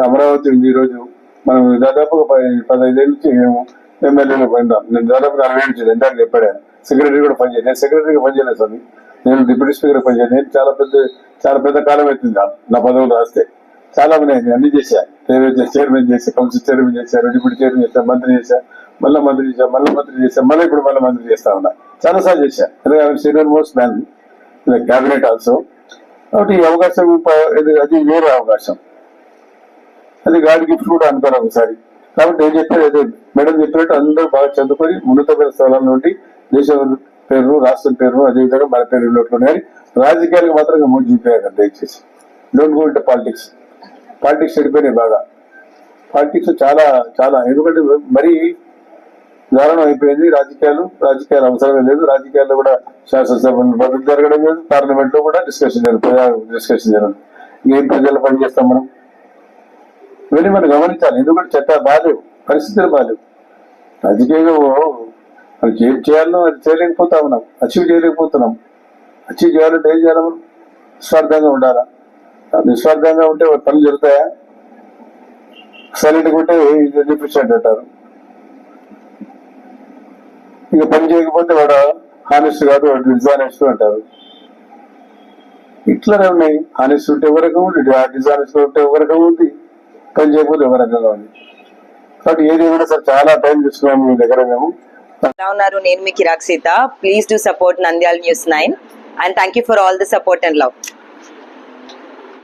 అమరావతి ఉంది ఈరోజు మనం దాదాపు ఒక పది పదహైదేళ్ళ నుంచి మేము ఎమ్మెల్యేలో పోయినాం. నేను దాదాపు నలభై ఏళ్ళు చేయలేదు ఇందాక చెప్పాడు సెక్రటరీ కూడా పనిచేయను నేను సెక్రటరీగా పనిచేయలేదు స్వామి. నేను డిప్యూటీ స్పీకర్ పనిచేయలేదు నేను చాలా పెద్ద చాలా పెద్ద కాలం అవుతుంది నా- నా పదవులు రాస్తే. చాలా ఉన్నాయి. అన్ని చేశా. రైల్వే చైర్మన్ చేశా కౌన్సిల్ చైర్మన్ చేశారు డిప్యూటీ చైర్మన్ చేశా మంత్రి చేశా మళ్ళీ మంత్రి చేశా మళ్ళీ మంత్రి చేశా మళ్ళీ ఇప్పుడు మళ్ళీ మంత్రి చేస్తా ఉన్నా. చాలా సార్లు చేశా. ఎందుకంటే senior most man. Cabinet also. కాబట్టి ఈ అవకాశం అది వేరే అవకాశం. అది గాడి గిఫ్ట్ కూడా అనుకోను ఒకసారి. కాబట్టి నేను చెప్పేది అదే మేడం చెప్పినట్టు అందరూ బాగా చదువుకొని ఉన్నతమైన స్థలాల నుండి దేశం పేరు రాష్ట్రం పేరు అదేవిధంగా మన పేరు ఉన్నట్లు కానీ రాజకీయాలకు మాత్రం మూడు చూపించారు దయచేసి. Don't go into politics politics చెడిపోయినాయి బాగా. పాలిటిక్స్ చాలా చాలా. ఎందుకంటే మరీ దారుణం అయిపోయింది రాజకీయాలు. రాజకీయాలు అవసరమే లేదు. రాజకీయాల్లో కూడా శాసనసభ జరగడం లేదు. పార్లమెంట్లో కూడా డిస్కషన్ జరగదు డిస్కషన్ జరగదు. ఏం ప్రజలు పని చేస్తాం మనం? ఇవన్నీ మనం గమనించాలి. ఎందుకంటే చట్ట బాగాలేవు పరిస్థితులు బాగాలేవు రాజకీయంగా మనం ఏం చేయాలో అది చేయలేకపోతా ఉన్నాం అచీవ్ చేయలేకపోతున్నాం అచీవ్ చేయాలంటే ఏం చేయాలి మనం? నిస్వార్థంగా ఉండాలా? నిస్వార్థంగా ఉంటే పనులు జరుగుతాయా? సైలెంట్గా ఉంటే డిఫిషియెంట్ అంటారు? ఇక పని చేయకపోతే వాడు హానెస్ట్ కాదు వాడు డిజానెస్ట్ అంటారు. ఇట్లానే ఉన్నాయి హానెస్ట్ ఉంటే ఒక రకం ఉంది డిజానెస్ట్ ఉంటే ఒక రకం ఉంది? పని చేయకపోతే ఒక రకంగా ఉంది కాబట్టి ఏది కూడా సార్ చాలా టైం తీసుకున్నాము మీ దగ్గర మేము. ఎలా ఉన్నారు? నేను మీ కిరాక్ Seetha. Please do support Nandyala news nine and thank you for all the support and love